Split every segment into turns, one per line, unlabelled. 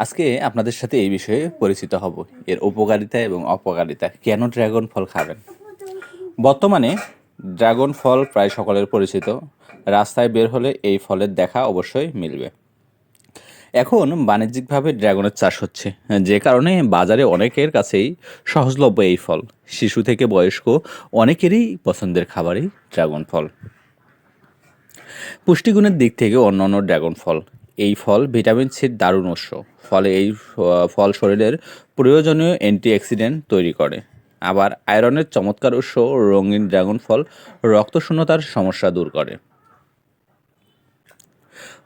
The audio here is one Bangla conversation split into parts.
আজকে আপনাদের সাথে এই বিষয়ে পরিচিত হব। এর উপকারিতা এবং অপকারিতা। কেন ড্রাগন ফল খাবেন? বর্তমানে ড্রাগন ফল প্রায় সকলের পরিচিত। রাস্তায় বের হলে এই ফলের দেখা অবশ্যই মিলবে। এখন বাণিজ্যিকভাবে ড্রাগনের চাষ হচ্ছে। যে কারণে বাজারে অনেকের কাছেই সহজলভ্য এই ফল। শিশু থেকে বয়স্ক অনেকেরই পছন্দের খাবারই ড্রাগন ফল। পুষ্টিগুণের দিক থেকে অন্যান্য ড্রাগন ফল। এই ফল ভিটামিন সির দারুণ উৎস। ফলে এই ফল শরীরের প্রয়োজনীয় অ্যান্টিঅক্সিডেন্ট তৈরি করে। আবার আয়রনের চমৎকার উৎস রঙিন ড্রাগন ফল রক্তশূন্যতার সমস্যা দূর করে।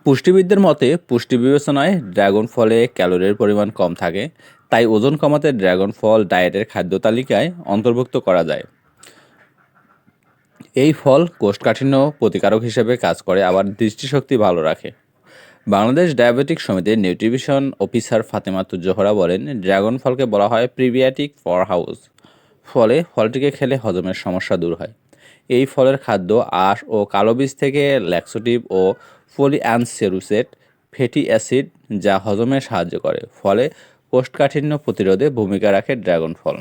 পুষ্টিবিদদের মতে, পুষ্টি বিবেচনায় ড্রাগন ফলে ক্যালোরির পরিমাণ কম থাকে, তাই ওজন কমাতে ড্রাগন ফল ডায়েটের খাদ্য তালিকায় অন্তর্ভুক্ত করা যায়। এই ফল কোষ্ঠকাঠিন্য প্রতিকারক হিসেবে কাজ করে, আবার দৃষ্টিশক্তি ভালো রাখে। বাংলাদেশ ডায়াবেটিক সমিতির নিউট্রিশন অফিসার ফাতেমা তুজোহরা বলেন, ড্রাগন ফলকে বলা হয় প্রিবিয়াটিক ফর হাউস। ফলে ফলটিকে খেলে হজমের সমস্যা দূর হয়। এই ফলের খাদ্য আঁশ ও কালো বীজ থেকে ল্যাক্সোটিভ ও ফলিঅ্যানসেরুসেট ফ্যাটি অ্যাসিড, যা হজমে সাহায্য করে। ফলে কোষ্ঠকাঠিন্য প্রতিরোধে ভূমিকা রাখে ড্রাগন ফল।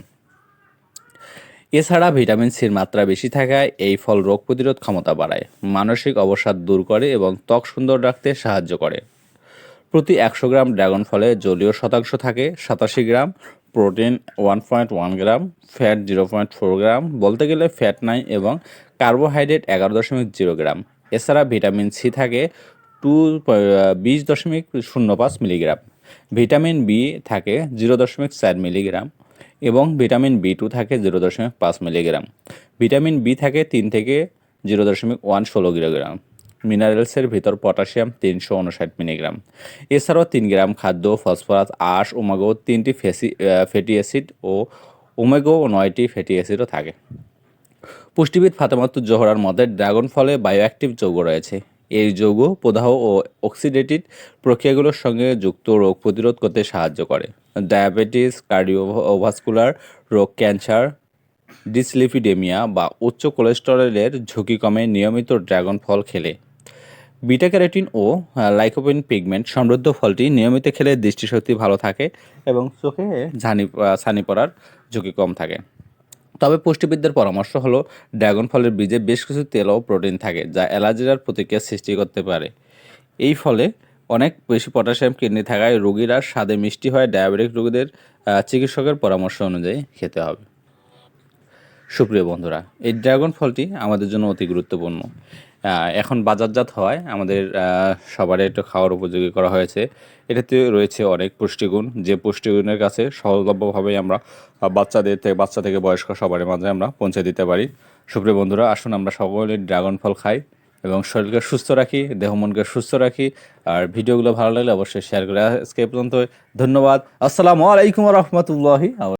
এছাড়া ভিটামিন সির মাত্রা বেশি থাকায় এই ফল রোগ প্রতিরোধ ক্ষমতা বাড়ায়, মানসিক অবসাদ দূর করে এবং ত্বক সুন্দর রাখতে সাহায্য করে। প্রতি একশো গ্রাম ড্রাগন ফলে জলীয় শতাংশ থাকে, সাতাশি gram protein one point one gram, fat zero point four gram, বলতে গেলে ফ্যাট নাই এবং কার্বোহাইড্রেট এগারো দশমিক জিরো গ্রাম। এছাড়া ভিটামিন সি থাকে টু বিশ দশমিক শূন্য পাঁচ মিলিগ্রাম। ভিটামিন বি থাকে জিরো দশমিক চার মিলিগ্রাম। এবং ভিটামিন বি টু থাকে জিরো দশমিক পাঁচ মিলিগ্রাম ভিটামিন বি থাকে তিন থেকে জিরো দশমিক ওয়ান ষোলো কিলোগ্রাম মিনারেলসের ভিতর পটাশিয়াম তিনশো উনষাট মিলিগ্রাম এছাড়াও তিন গ্রাম খাদ্য, ফসফরাস, আঁশ, ওমেগো তিনটি ফেসি ফ্যাটি অ্যাসিড ও ওমেগো নয়টি ফ্যাটি অ্যাসিডও থাকে। পুষ্টিবিদ ফাতেমাতুর জোহরার মতে, ড্রাগন ফলে বায়োঅ্যাক্টিভ যৌগ রয়েছে। এই যৌগ প্রদাহ ও অক্সিডেটিভ প্রক্রিয়াগুলোর সঙ্গে যুক্ত রোগ প্রতিরোধ করতে সাহায্য করে। ডায়াবেটিস কার্ডিওভাস্কুলার রোগ ক্যান্সার ডিসলিপিডেমিয়া বা উচ্চ কোলেস্টেরলের ঝুঁকি কমে নিয়মিত ড্রাগন ফল খেলে। বিটা ক্যারোটিন ও লাইকোপিন পিগমেন্ট সমৃদ্ধ ফলটি নিয়মিত খেলে দৃষ্টিশক্তি ভালো থাকে এবং চোখে ঝানি ছানি পড়ার ঝুঁকি কম থাকে। তবে পুষ্টিবিদদের পরামর্শ হলো, ড্রাগন ফলের বীজে বেশ কিছু তেল ও প্রোটিন থাকে যা অ্যালার্জির প্রতিক্রিয়া সৃষ্টি করতে পারে। এই ফলে অনেক বেশি পটাশিয়াম কিডনি থাকায় রোগীরা স্বাদে মিষ্টি হয় ডায়াবেটিক রোগীদের চিকিৎসকের পরামর্শ অনুযায়ী খেতে হবে। সুপ্রিয় বন্ধুরা, এই ড্রাগন ফলটি আমাদের জন্য অতি গুরুত্বপূর্ণ। এখন বাজারজাত হওয়ায় আমাদের সবার একটু খাওয়ার উপযোগী করা হয়েছে। এটাতে রয়েছে অনেক পুষ্টিগুণ। যে পুষ্টিগুণের কাছে সহজলভ্যভাবেই আমরা বাচ্চাদের থেকে, বাচ্চা থেকে বয়স্ক সবারই মাঝে আমরা পৌঁছে দিতে পারি। সুপ্রিয় বন্ধুরা, আসুন আমরা সকলে ড্রাগন ফল খাই এবং শরীরকে সুস্থ রাখি, দেহ মনকে সুস্থ রাখি। আর ভিডিওগুলো ভালো লাগলে অবশ্যই শেয়ার করে আজকে পর্যন্ত ধন্যবাদ। আসসালামু আলাইকুম রহমতুল্লাহি।